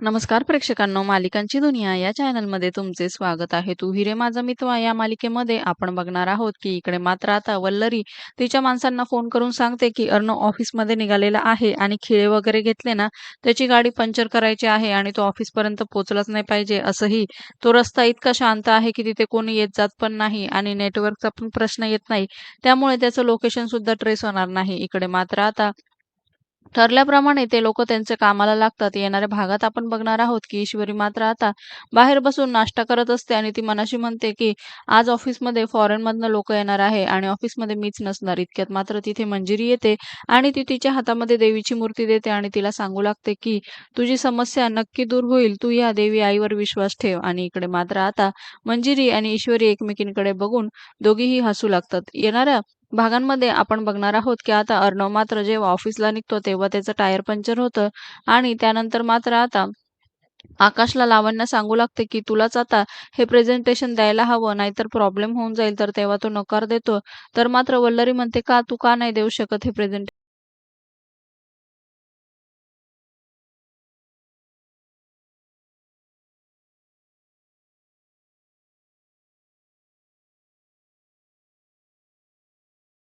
नमस्कार प्रेक्षकांनो मालिकांची दुनिया या चॅनलमध्ये तुमचे स्वागत आहे. तू हिरे माझा मित्र या मालिकेमध्ये आपण बघणार आहोत की इकडे मात्र आता वल्लरी तिच्या माणसांना फोन करून सांगते की अर्णव ऑफिसमध्ये निघालेला आहे आणि खिळे वगैरे घेतले ना त्याची गाडी पंक्चर करायची आहे आणि तो ऑफिसपर्यंत पोहोचलाच नाही पाहिजे असंही तो रस्ता इतका शांत आहे की तिथे कोणी येत जात पण नाही आणि नेटवर्कचा पण प्रश्न येत नाही. त्यामुळे त्याचं लोकेशन सुद्धा ट्रेस होणार नाही. इकडे मात्र आता ठरल्याप्रमाणे ते लोक त्यांचे कामाला लागतात. येणाऱ्या भागात आपण बघणार आहोत की ईश्वरी मात्र आता बाहेर बसून नाश्ता करत असते आणि ती मनाशी म्हणते की आज ऑफिसमध्ये फॉरेनमधनं लोक येणार आहे आणि ऑफिसमध्ये मीच नसणार. इतक्यात मात्र तिथे मंजिरी येते आणि ती तिच्या हातामध्ये देवीची मूर्ती देते आणि तिला सांगू लागते की तुझी समस्या नक्की दूर होईल. तू या देवी आईवर विश्वास ठेव आणि इकडे मात्र आता मंजिरी आणि ईश्वरी एकमेकींकडे बघून दोघीही हसू लागतात. येणाऱ्या भागांमध्ये आपण बघणार आहोत की आता अर्णव मात्र जेव्हा ऑफिसला निघतो तेव्हा त्याचं टायर पंक्चर होतं. आणि त्यानंतर मात्र आता आकाशला लावण्या सांगू लागते की तुलाच आता हे प्रेझेंटेशन द्यायला हवं नाहीतर प्रॉब्लेम होऊन जाईल तर तेव्हा तो नकार देतो. तर मात्र वल्लरी म्हणते का तू का नाही देऊ शकत हे प्रेझेंटेशन